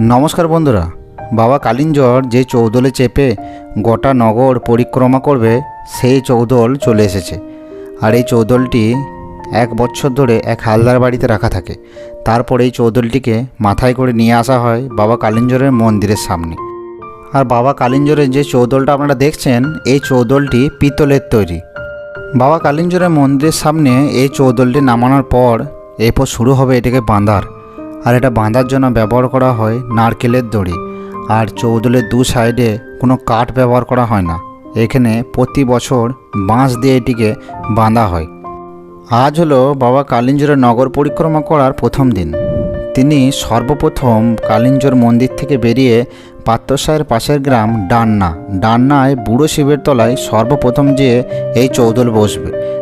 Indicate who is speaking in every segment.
Speaker 1: নমস্কার বন্ধুরা, বাবা কালিঞ্জর যে চৌদলে চেপে গোটা নগর পরিক্রমা করবে, সেই চৌদল চলে এসেছে। আর এই চৌদলটি এক বছর ধরে এক হালদার বাড়িতে রাখা থাকে। তারপর এই চৌদলটিকে মাথায় করে নিয়ে আসা হয় বাবা কালিঞ্জরের মন্দিরের সামনে। আর বাবা কালিঞ্জরের যে চৌদলটা আপনারা দেখছেন, এই চৌদলটি পিতলের তৈরি। বাবা কালিঞ্জরের মন্দিরের সামনে এই চৌদলটি নামানোর পর এরপর শুরু হবে এটাকে বাঁধার। আর এটা বাঁধার জন্য ব্যবহার করা হয় নারকেলের দড়ি। আর চৌদলের দু সাইডে কোনো কাঠ ব্যবহার করা হয় না। এখানে প্রতি বছর বাঁশ দিয়ে এটিকে বাঁধা হয়। আজ হলো বাবা কালিঞ্জরের নগর পরিক্রমা করার প্রথম দিন। তিনি সর্বপ্রথম কালিঞ্জর মন্দির থেকে বেরিয়ে পাত্রসায়ের পাশের গ্রাম ডান্না। ডান্নায় বুড়ো শিবের তলায় সর্বপ্রথম যেয়ে এই চৌদল বসবে।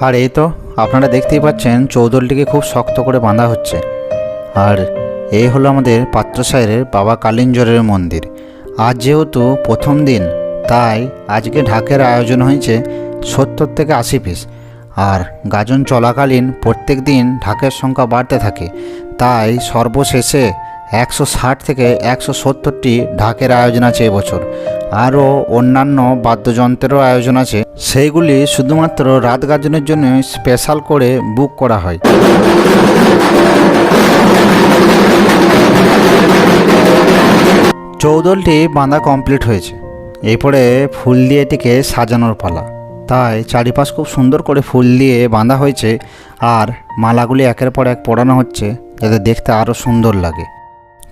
Speaker 1: আর এই তো, আপনারা দেখতেই পাচ্ছেন চৌদলটিকে খুব শক্ত করে বাঁধা হচ্ছে। আর এই হলো আমাদের পাত্রসায়ের বাবা কালিঞ্জরের মন্দির। আজ যেহেতু প্রথম দিন, তাই আজকে ঢাকের আয়োজন হয়েছে সত্তর থেকে আশি পিস। আর গাজন চলাকালীন প্রত্যেক দিন ঢাকের সংখ্যা বাড়তে থাকে, তাই সর্বশেষে একশো ষাট থেকে একশো সত্তরটি ঢাকের আয়োজন আছে এবছর। আরও অন্যান্য বাদ্যযন্ত্রেরও আয়োজন আছে। সেইগুলি শুধুমাত্র রাত গাজনের জন্য স্পেশাল করে বুক করা হয়। চৌদলটি বাঁধা কমপ্লিট হয়েছে। এরপরে ফুল দিয়ে এটিকে সাজানোর পালা। তাই চারিপাশ খুব সুন্দর করে ফুল দিয়ে বাঁধা হয়েছে আর মালাগুলি একের পর এক পরানো হচ্ছে যাতে দেখতে আরও সুন্দর লাগে।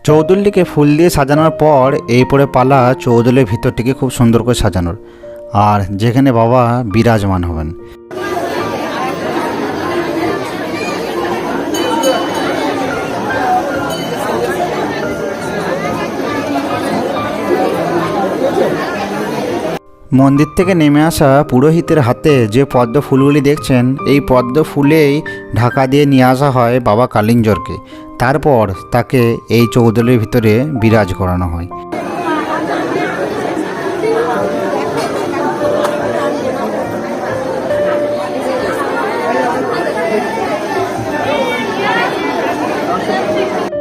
Speaker 1: চৌদলটিকে ফুল দিয়ে সাজানোর পর এই এরপরে পালা চৌদলের ভিতরটিকে খুব সুন্দর করে সাজানোর। আর যেখানে বাবা বিরাজমান হবেন। মন্দির থেকে নেমে আসা পুরোহিতের হাতে যে পদ্ম ফুলগুলি দেখছেন, এই পদ্ম ফুলেই ঢাকা দিয়ে নিয়ে আসা হয় বাবা কালিঞ্জরকে। তারপর তাকে এই চৌদলের ভিতরে বিরাজ করানো হয়।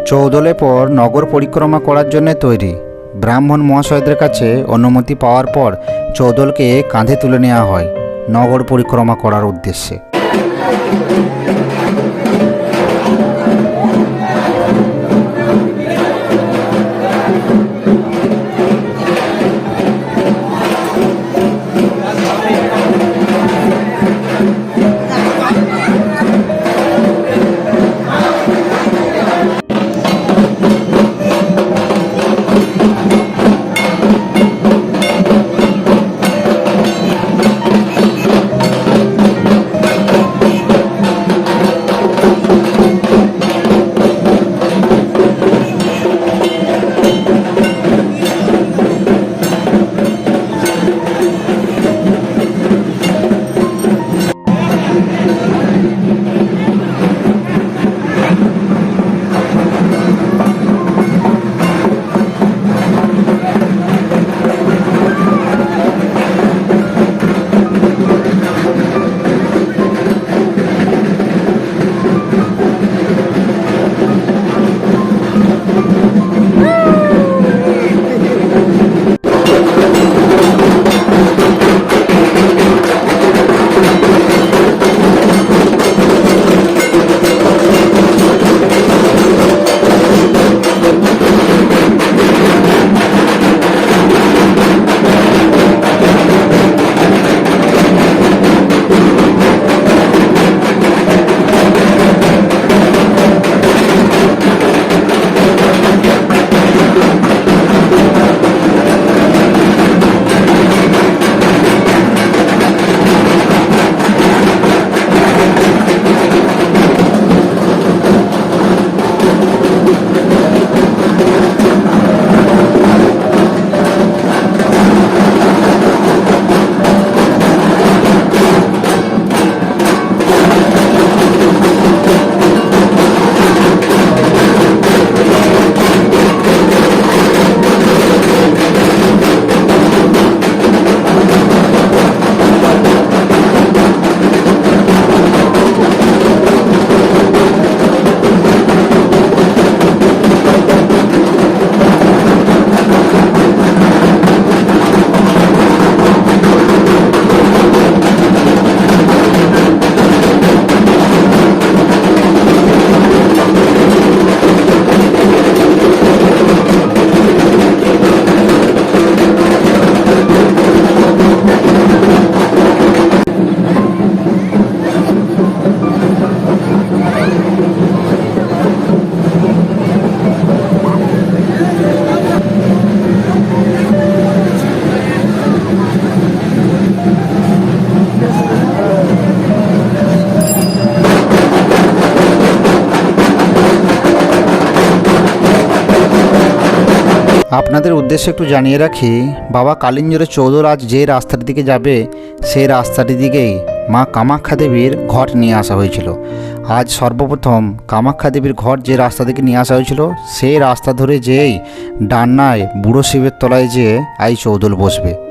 Speaker 1: চৌদলে পর নগর পরিক্রমা করার জন্য তৈরি। ব্রাহ্মণ মহাশয়দের কাছে অনুমতি পাওয়ার পর চৌদলকে কাঁধে তুলে নেওয়া হয় নগর পরিক্রমা করার উদ্দেশ্যে। আপনাদের উদ্দেশ্যে একটু জানিয়ে রাখি, বাবা কালিঞ্জরের চৌধুর আজ যে রাস্তার দিকে যাবে, সেই রাস্তাটি দিকেই মা কামাখ্যা দেবীর ঘট নিয়ে আসা হয়েছিল। আজ সর্বপ্রথম কামাখ্যা দেবীর ঘর যে রাস্তা থেকে নিয়ে আসা হয়েছিল, সেই রাস্তা ধরে যেই ডান্নায় বুড়ো শিবের তলায় যেয়ে আই চৌদল বসবে।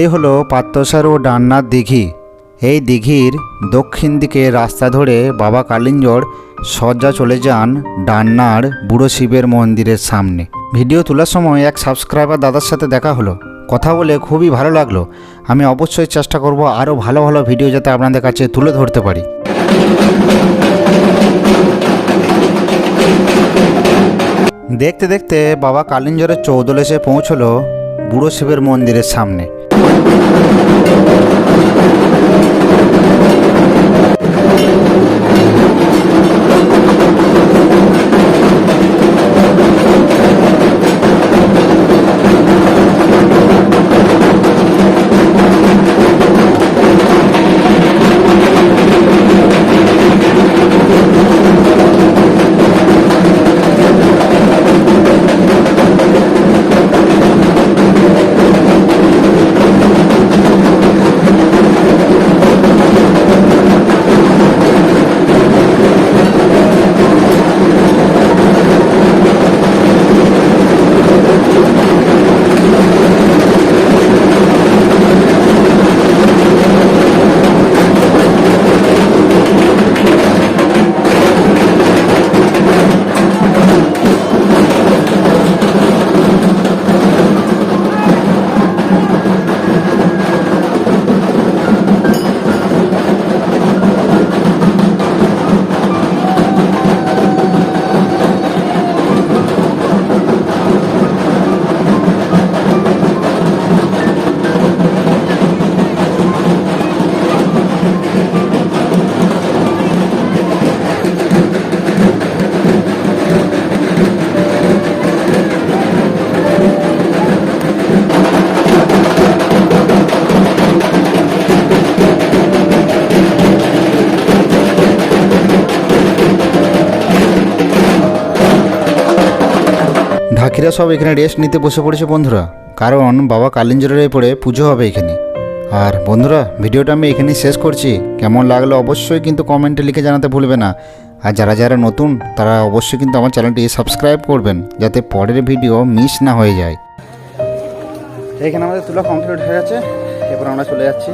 Speaker 1: এই হলো ও ডান্নার দিঘি। এই দিঘির দক্ষিণ দিকে রাস্তা ধরে বাবা কালিঞ্জর সজ্জা চলে যান ডান্নার বুড়ো শিবের মন্দিরের সামনে। ভিডিও তোলার সময় এক সাবস্ক্রাইবার দাদার সাথে দেখা হলো। কথা বলে খুবই ভালো লাগল। আমি অবশ্যই চেষ্টা করব আরও ভালো ভালো ভিডিও যাতে আপনাদের কাছে তুলে ধরতে পারি। দেখতে দেখতে বাবা কালিঞ্জরের চৌদল এসে পৌঁছলো বুড়ো শিবের মন্দিরের সামনে। ハハハハ! পাখিরা সব এখানে রেস্ট নিতে বসে পড়েছে বন্ধুরা। কারণ বাবা কালিঞ্জরের পড়ে পুজো হবে এখানে। আর বন্ধুরা, ভিডিওটা আমি এখানেই শেষ করছি। কেমন লাগল অবশ্যই কিন্তু কমেন্টে লিখে জানাতে ভুলবে না। আর যারা যারা নতুন, তারা অবশ্যই কিন্তু আমার চ্যানেলটি সাবস্ক্রাইব করবেন, যাতে পরের ভিডিও মিস না হয়ে যায়। এখানে আমাদের তুলা কমপ্লিট হয়ে গেছে। এরপর আমরা চলে যাচ্ছি।